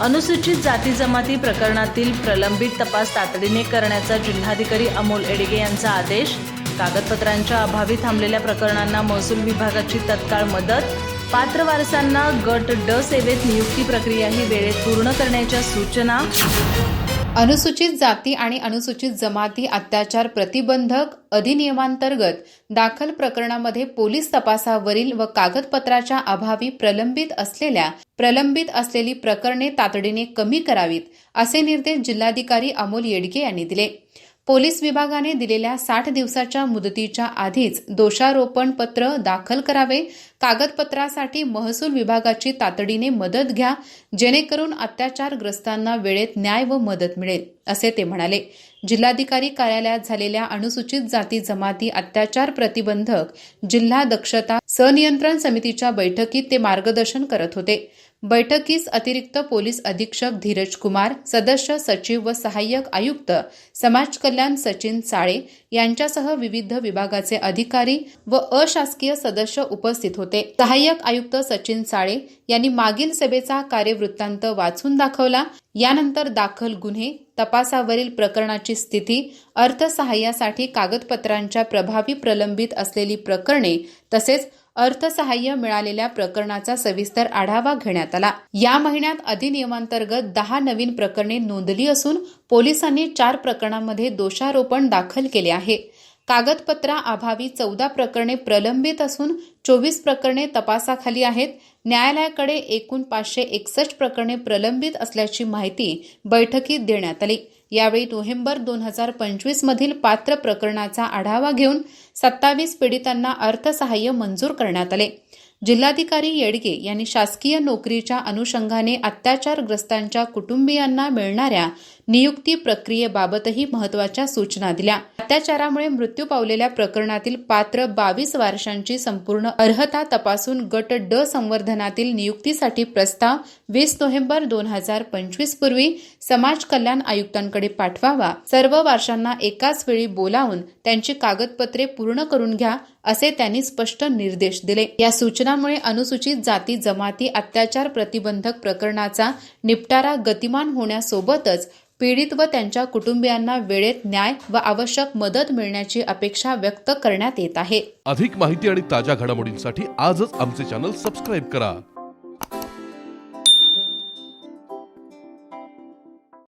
अनुसूचित जाती जमाती प्रकरणातील प्रलंबित तपास तातडीने करण्याचा जिल्हाधिकारी अमोल एडगे यांचा आदेश. कागदपत्रांच्या अभावी थांबलेल्या प्रकरणांना महसूल विभागाची तत्काळ मदत. पात्र वारसांना गट ड सेवेत नियुक्ती प्रक्रियाही वेळेत पूर्ण करण्याच्या सूचना. अनुसूचित जाती आणि अनुसूचित जमाती अत्याचार प्रतिबंधक अधिनियमांतर्गत दाखल प्रकरणामध्ये पोलीस तपासावरील व कागदपत्राच्या अभावी प्रलंबित असलेल्या प्रलंबित असलेली प्रकरणे तातडीने कमी करावीत असे निर्देश जिल्हाधिकारी अमोल येडगे यांनी दिले. पोलीस विभागाने दिलेल्या साठ दिवसाच्या मुदतीच्या आधीच दोषारोपण पत्र दाखल करावे कागदपत्रासाठी महसूल विभागाची तातडीने मदत घ्या जेणेकरून अत्याचारग्रस्तांना वेळेत न्याय व मदत मिळेल असे ते म्हणाले. जिल्हाधिकारी कार्यालयात झालेल्या अनुसूचित जाती जमाती अत्याचार प्रतिबंधक जिल्हा दक्षता सनियंत्रण समितीच्या बैठकीत ते मार्गदर्शन करत होते. बैठकीस अतिरिक्त पोलीस अधीक्षक धीरज कुमार सदस्य सचिव व सहाय्यक आयुक्त समाज कल्याण सचिन साळे यांच्यासह विविध विभागाचे अधिकारी व अशासकीय सदस्य उपस्थित होते. सहाय्यक आयुक्त सचिन साळे यांनी मागील सभेचा कार्यवृत्तांत वाचून दाखवला. यानंतर दाखल गुन्हे तपासावरील प्रकरणाची स्थिती अर्थसहाय्यासाठी कागदपत्रांच्या प्रभावी प्रलंबित असलेली प्रकरणे तसेच अर्थसहाय्य मिळालेल्या प्रकरणाचा सविस्तर आढावा घेण्यात आला. या महिन्यात अधिनियमांतर्गत दहा नवीन प्रकरणे नोंदली असून पोलिसांनी चार प्रकरणांमध्ये दोषारोपण दाखल केले आहे. कागदपत्रा अभावी चौदा प्रकरणे प्रलंबित असून चोवीस प्रकरणे तपासाखाली आहेत. न्यायालयाकडे एकूण पाचशे एकसष्ट प्रकरणे प्रलंबित असल्याची माहिती बैठकीत देण्यात आली. यावेळी नोव्हेंबर दोन हजार पंचवीस मधील पात्र प्रकरणाचा आढावा घेऊन सत्तावीस पीडितांना अर्थसहाय्य मंजूर करण्यात आले. जिल्हाधिकारी येडगे यांनी शासकीय नोकरीच्या अनुषंगाने अत्याचारग्रस्तांच्या कुटुंबियांना मिळणाऱ्या नियुक्ती प्रक्रियेबाबतही महत्त्वाच्या सूचना दिल्या. अत्याचारामुळे मृत्यू पावलेल्या प्रकरणातील पात्र बावीस वर्षांची संपूर्ण अर्हता तपासून गट ड संवर्धनातील नियुक्तीसाठी प्रस्ताव वीस नोव्हेंबर दोन हजार पंचवीस पूर्वी समाज कल्याण आयुक्तांकडे पाठवावा. सर्व वारशांना एकाच वेळी बोलावून त्यांची कागदपत्रे पूर्ण करून घ्या असे त्यांनी स्पष्ट निर्देश दिले. या सूचनांमुळे अनुसूचित जाती जमाती अत्याचार प्रतिबंधक प्रकरणाचा निपटारा गतिमान होण्यासोबतच पीडित व त्यांच्या कुटुंबियांना वेळेत न्याय व आवश्यक मदत मिळण्याची अपेक्षा व्यक्त करण्यात येत आहे. अधिक माहिती आणि ताज्या घडामोडींसाठी आजच आमचे चॅनल सबस्क्राईब करा.